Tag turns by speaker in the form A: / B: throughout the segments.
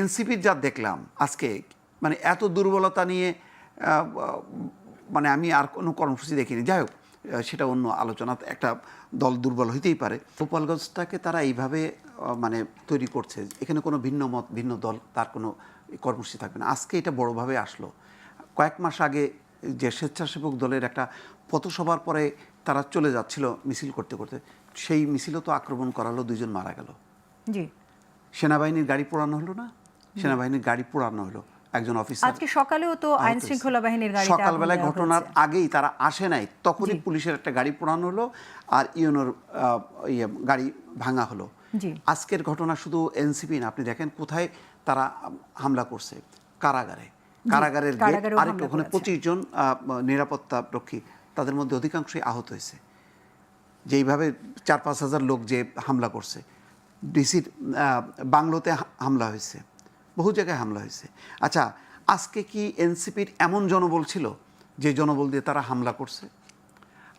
A: এনসিপির যা দেখলাম আজকে মানে এত দুর্বলতা নিয়ে মানে আমি আর কোনো কর্মসূচি দেখিনি। যাই হোক সেটা অন্য আলোচনা, একটা দল দুর্বল হইতেই পারে। গোপালগঞ্জটাকে তারা এইভাবে মানে তৈরি করছে, এখানে কোনো ভিন্ন মত, ভিন্ন দল, তার কোনো কর্মসূচি থাকবে না। আজকে এটা বড়োভাবে আসলো। কয়েক মাস আগে যে স্বেচ্ছাসেবক দলের একটা পথসভার পরে তারা চলে যাচ্ছিল মিছিল করতে করতে। সেই মিছিলও তো আক্রমণ করালো দুজন মারা গেল।
B: জি।
A: সেনাবাহিনীর গাড়ি পোড়ানো হলো না? সেনাবাহিনীর গাড়ি পোড়ানো হলো। একজন অফিসার
B: আজকে সকালেও তো আইন শৃঙ্খলা বাহিনীর গাড়ি
A: সকালবেলায় ঘটনার আগেই তারা আসে নাই তখনই পুলিশের একটা গাড়ি পোড়ানো হলো আর ইউনোর ইয়ে গাড়ি ভাঙা হলো। আজকের ঘটনা শুধু এনসিপি না আপনি দেখেন কোথায় তারা হামলা করছে? কারাগারে। কারাগারের গেট আরেকটা ওখানে পঁচিশ জন নিরাপত্তা রক্ষী তাদের মধ্যে অধিকাংশই আহত হয়েছে। যেইভাবে চার পাঁচ হাজার লোক যে হামলা করছে ডিসির বাংলোতে হামলা হয়েছে। বহু জায়গায় হামলা হয়েছে। আচ্ছা আজকে কি এনসিপির এমন জনবল ছিল যে জনবল দিয়ে তারা হামলা করছে?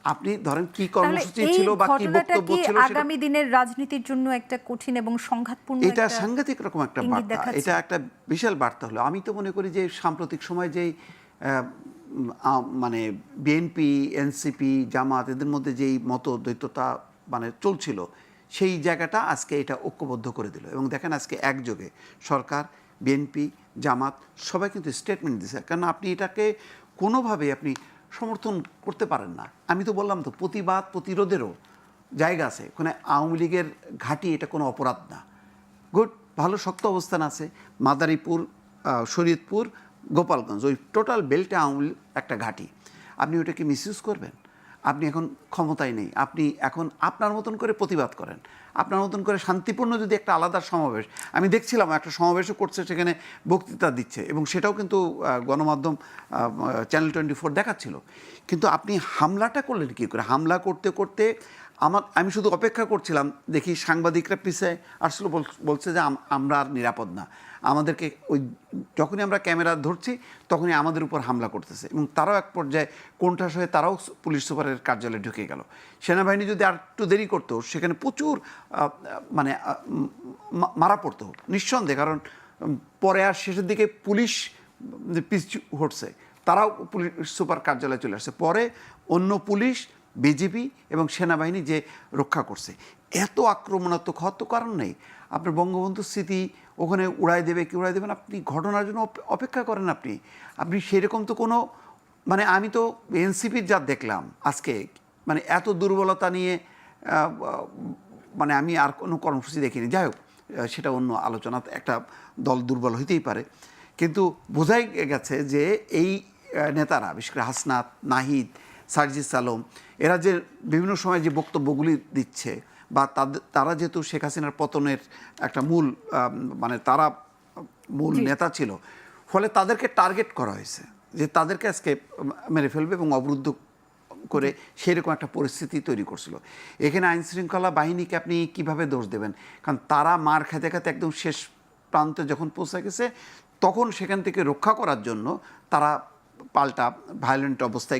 A: আপনি ধরেন কি কর্মসূচি ছিল বা কি বক্তব্য ছিল
B: আগামী দিনের রাজনীতির জন্য একটা কঠিন এবং সংঘাতপূর্ণ
A: এটা সাংঘাতিক রকম একটা বার্তা। এটা একটা বিশাল বার্তা হলো। আমি তো মনে করি যে সাম্প্রতিক সময় আহ, মানে বিএনপি এনসিপি জামাত এদের মধ্যে যেই মত দ্বৈততা মানে চলছিল সেই জায়গাটা আজকে এটা ঐক্যবদ্ধ করে দিল। এবং দেখেন আজকে একযোগে সরকার বিএনপি জামাত সবাই কিন্তু স্টেটমেন্ট দিছে। কারণ আপনি এটাকে কোনোভাবে আপনি সমর্থন করতে পারেন না। আমি তো বললাম তো, প্রতিবাদ প্রতিরোধেরও জায়গা আছে। ওখানে আওয়ামী লীগের ঘাঁটি এটা কোনো অপরাধ না। গুড, ভালো, শক্ত অবস্থান আছে। মাদারীপুর শরীয়তপুর, গোপালগঞ্জ, ওই টোটাল বেল্টে আওয়ামী একটা ঘাঁটি। আপনি ওটাকে মিসইউজ করবেন? আপনি এখন ক্ষমতায় নেই। আপনি এখন আপনার মতন করে প্রতিবাদ করেন। আপনার মতন করে শান্তিপূর্ণ যদি একটা আলাদা সমাবেশ, আমি দেখছিলাম একটা সমাবেশও করছে সেখানে বক্তৃতা দিচ্ছে এবং সেটাও কিন্তু গণমাধ্যম চ্যানেল টোয়েন্টি ফোর দেখাচ্ছিল। কিন্তু আপনি হামলাটা করলেন কী করে? হামলা করতে করতে আমার আমি শুধু অপেক্ষা করছিলাম, দেখি সাংবাদিকরা পিছিয়ে আসলে বল- বলছে যে আমরা আর নিরাপদ না। আমাদেরকে ওই যখনই আমরা ক্যামেরা ধরছি, তখনই আমাদের উপর হামলা করতেছে। এবং তারাও এক পর্যায়ে কোণঠাস হয়ে তারাও পুলিশ সুপারের কার্যালয়ে ঢুকে গেল। সেনাবাহিনী যদি আর একটু দেরি করতো, সেখানে প্রচুর মানে মারা পড়তো, নিঃসন্দেহে। কারণ পরে আর শেষের দিকে পুলিশ পিছু হটছে। তারাও পুলিশ সুপার কার্যালয়ে চলে আসছে। পরে অন্য পুলিশ বিজেপি এবং সেনাবাহিনী যে রক্ষা করছে। এত আক্রমণাত্মক হওয়ার তো কারণ নেই। আপনার বঙ্গবন্ধুর স্মৃতি ওখানে উড়াই দেবে কি উড়াই দেবে না, আপনি ঘটনার জন্য অপেক্ষা করেন আপনি। আপনি সেরকম তো কোনো মানে আমি তো এনসিপির যা দেখলাম আজকে মানে এত দুর্বলতা নিয়ে মানে আমি আর কোনো কর্মসূচি দেখিনি। যাই হোক সেটা অন্য আলোচনা, একটা দল দুর্বল হইতেই পারে। কিন্তু বোঝাই গেছে যে এই নেতারা, বিশেষ করে হাসনাত, নাহিদ সার্জিস আলম এরা যে বিভিন্ন সময় যে বক্তব্যগুলি দিচ্ছে বা তাদের তারা যেহেতু শেখ হাসিনার পতনের একটা মূল মানে তারা মূল নেতা ছিল ফলে তাদেরকে টার্গেট করা হয়েছে যে তাদেরকে আজকে মেরে ফেলবে এবং অবরুদ্ধ করে সেরকম একটা পরিস্থিতি তৈরি করছিল। এখানে আইন শৃঙ্খলা বাহিনীকে আপনি কীভাবে দোষ দেবেন? কারণ তারা মার খেতে খেতে একদম শেষ প্রান্তে যখন পৌঁছে গেছে তখন সেখান থেকে রক্ষা করার জন্য তারা পাল্টা ভায়োলেন্ট অবস্থায় গেছে।